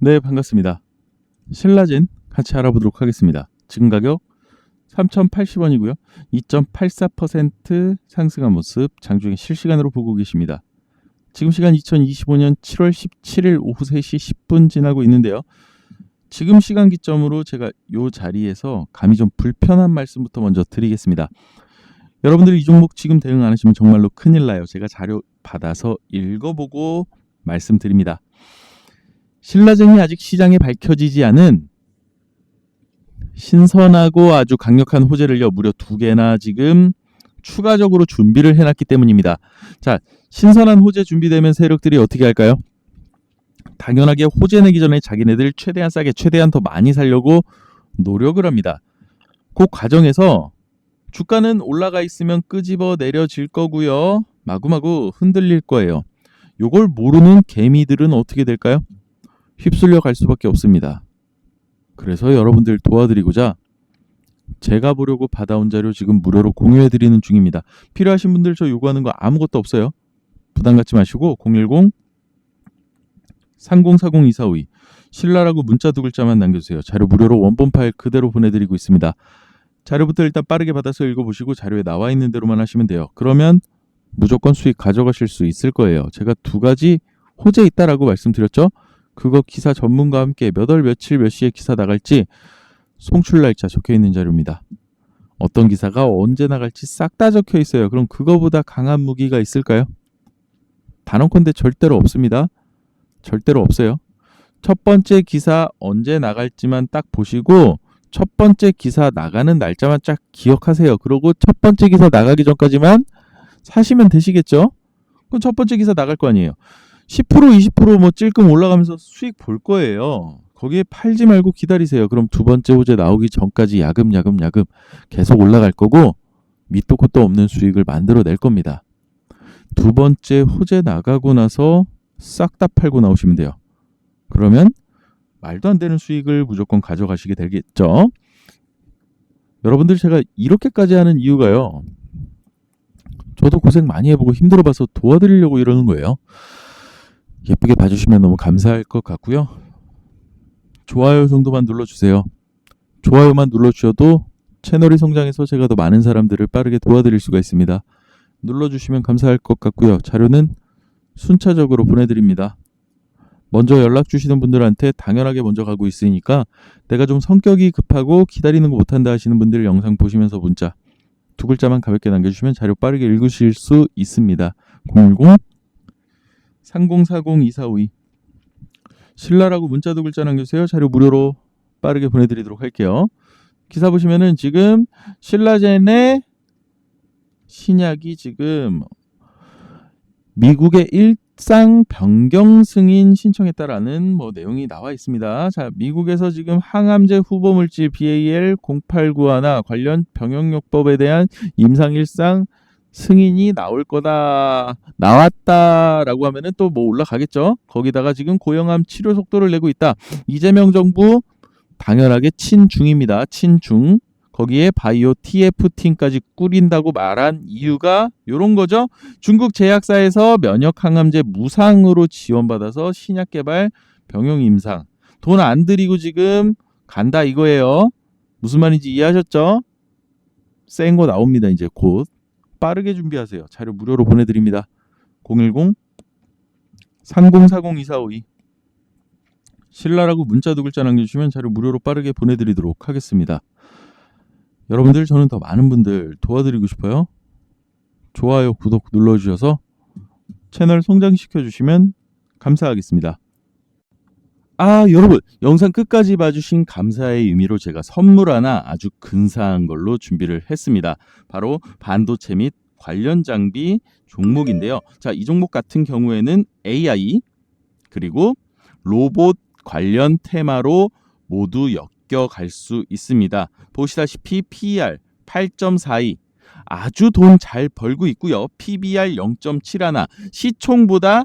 네, 반갑습니다. 신라진 같이 알아보도록 하겠습니다. 지금 가격 3,080원이고요. 2.84% 상승한 모습 장중에 실시간으로 보고 계십니다. 지금 시간 2025년 7월 17일 오후 3시 10분 지나고 있는데요. 지금 시간 기점으로 제가 이 자리에서 감히 좀 불편한 말씀부터 먼저 드리겠습니다. 여러분들이 이 종목 지금 대응 안 하시면 정말로 큰일 나요. 제가 자료 받아서 읽어보고 말씀드립니다. 신라젠이 아직 시장에 밝혀지지 않은 신선하고 아주 강력한 호재를요 무려 두 개나 지금 추가적으로 준비를 해놨기 때문입니다. 자, 신선한 호재 준비되면 세력들이 어떻게 할까요? 당연하게 호재 내기 전에 자기네들 최대한 싸게 최대한 더 많이 살려고 노력을 합니다. 그 과정에서 주가는 올라가 있으면 끄집어 내려질 거고요. 마구마구 흔들릴 거예요. 요걸 모르는 개미들은 어떻게 될까요? 휩쓸려 갈 수밖에 없습니다. 그래서 여러분들 도와드리고자 제가 보려고 받아온 자료 지금 무료로 공유해 드리는 중입니다. 필요하신 분들 저 요구하는 거 아무것도 없어요. 부담 갖지 마시고 010 3040-2452 신라라고 문자 두 글자만 남겨주세요. 자료 무료로 원본 파일 그대로 보내드리고 있습니다. 자료부터 일단 빠르게 받아서 읽어보시고 자료에 나와 있는 대로만 하시면 돼요. 그러면 무조건 수익 가져가실 수 있을 거예요. 제가 두 가지 호재 있다라고 말씀드렸죠. 그거 기사 전문가와 함께 몇 월 며칠 몇 시에 기사 나갈지 송출 날짜 적혀 있는 자료입니다. 어떤 기사가 언제 나갈지 싹 다 적혀 있어요. 그럼 그거보다 강한 무기가 있을까요? 단언컨대 절대로 없습니다. 절대로 없어요. 첫 번째 기사 언제 나갈지만 딱 보시고 첫 번째 기사 나가는 날짜만 쫙 기억하세요. 그리고 첫 번째 기사 나가기 전까지만 사시면 되시겠죠? 그럼 첫 번째 기사 나갈 거 아니에요. 10% 20%뭐 찔끔 올라가면서 수익 볼 거예요. 거기에 팔지 말고 기다리세요. 그럼 두 번째 호재 나오기 전까지 야금야금 야금 계속 올라갈 거고 밑도 끝도 없는 수익을 만들어 낼 겁니다. 두 번째 호재 나가고 나서 싹 다 팔고 나오시면 돼요. 그러면 말도 안 되는 수익을 무조건 가져가시게 되겠죠. 여러분들 제가 이렇게까지 하는 이유가요. 저도 고생 많이 해보고 힘들어봐서 도와드리려고 이러는 거예요. 예쁘게 봐주시면 너무 감사할 것 같고요. 좋아요 정도만 눌러주세요. 좋아요만 눌러주셔도 채널이 성장해서 제가 더 많은 사람들을 빠르게 도와드릴 수가 있습니다. 눌러주시면 감사할 것 같고요. 자료는 순차적으로 보내드립니다. 먼저 연락 주시는 분들한테 당연하게 먼저 가고 있으니까 내가 좀 성격이 급하고 기다리는 거 못한다 하시는 분들 영상 보시면서 문자 두 글자만 가볍게 남겨주시면 자료 빠르게 읽으실 수 있습니다. 010 3040-2452 신라라고 문자 두 글자 남겨주세요. 자료 무료로 빠르게 보내드리도록 할게요. 기사 보시면은 지금 신라젠의 신약이 지금 미국의 일상 변경 승인 신청했다라는 뭐 내용이 나와 있습니다. 자, 미국에서 지금 항암제 후보 물질 BAL 0891 관련 병용요법에 대한 임상 일상 승인이 나올 거다 나왔다라고 하면은 또 뭐 올라가겠죠. 거기다가 지금 고형암 치료 속도를 내고 있다. 이재명 정부 당연하게 친중입니다. 친중. 거기에 바이오 TF 팀까지 꾸린다고 말한 이유가 요런 거죠. 중국 제약사에서 면역 항암제 무상으로 지원받아서 신약 개발 병용 임상 돈 안 들이고 지금 간다 이거예요. 무슨 말인지 이해하셨죠? 센 거 나옵니다. 이제 곧 빠르게 준비하세요. 자료 무료로 보내드립니다. 010 3040-2452 신라라고 문자 두 글자 남겨주시면 자료 무료로 빠르게 보내드리도록 하겠습니다. 여러분들 저는 더 많은 분들 도와드리고 싶어요. 좋아요, 구독 눌러주셔서 채널 성장시켜 주시면 감사하겠습니다. 아 여러분 영상 끝까지 봐주신 감사의 의미로 제가 선물 하나 아주 근사한 걸로 준비를 했습니다. 바로 반도체 및 관련 장비 종목인데요. 자, 이 종목 같은 경우에는 AI 그리고 로봇 관련 테마로 모두 엮여갈 수 있습니다. 보시다시피 PER 8.42 아주 돈 잘 벌고 있고요. PBR 0.71 시총보다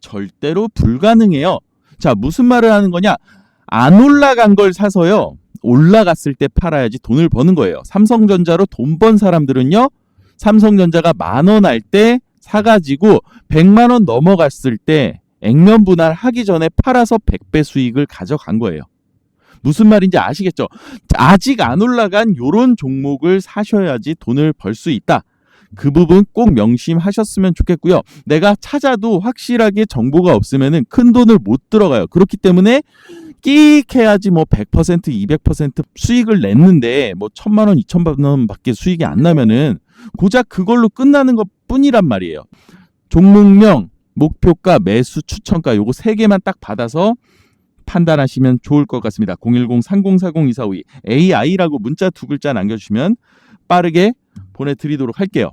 절대로 불가능해요. 자, 무슨 말을 하는 거냐? 안 올라간 걸 사서요. 올라갔을 때 팔아야지 돈을 버는 거예요. 삼성전자로 돈 번 사람들은요. 삼성전자가 만 원 할 때 사가지고 100만 원 넘어갔을 때 액면 분할 하기 전에 팔아서 100배 수익을 가져간 거예요. 무슨 말인지 아시겠죠? 아직 안 올라간 요런 종목을 사셔야지 돈을 벌 수 있다. 그 부분 꼭 명심하셨으면 좋겠고요. 내가 찾아도 확실하게 정보가 없으면은 큰 돈을 못 들어가요. 그렇기 때문에 끼익 해야지 뭐 100% 200% 수익을 냈는데 뭐 천만 원, 이천만 원밖에 수익이 안 나면은 고작 그걸로 끝나는 것 뿐이란 말이에요. 종목명, 목표가, 매수, 추천가 요거 세 개만 딱 받아서 판단하시면 좋을 것 같습니다. 010-3040-2452 AI라고 문자 두 글자 남겨주시면 빠르게 보내드리도록 할게요.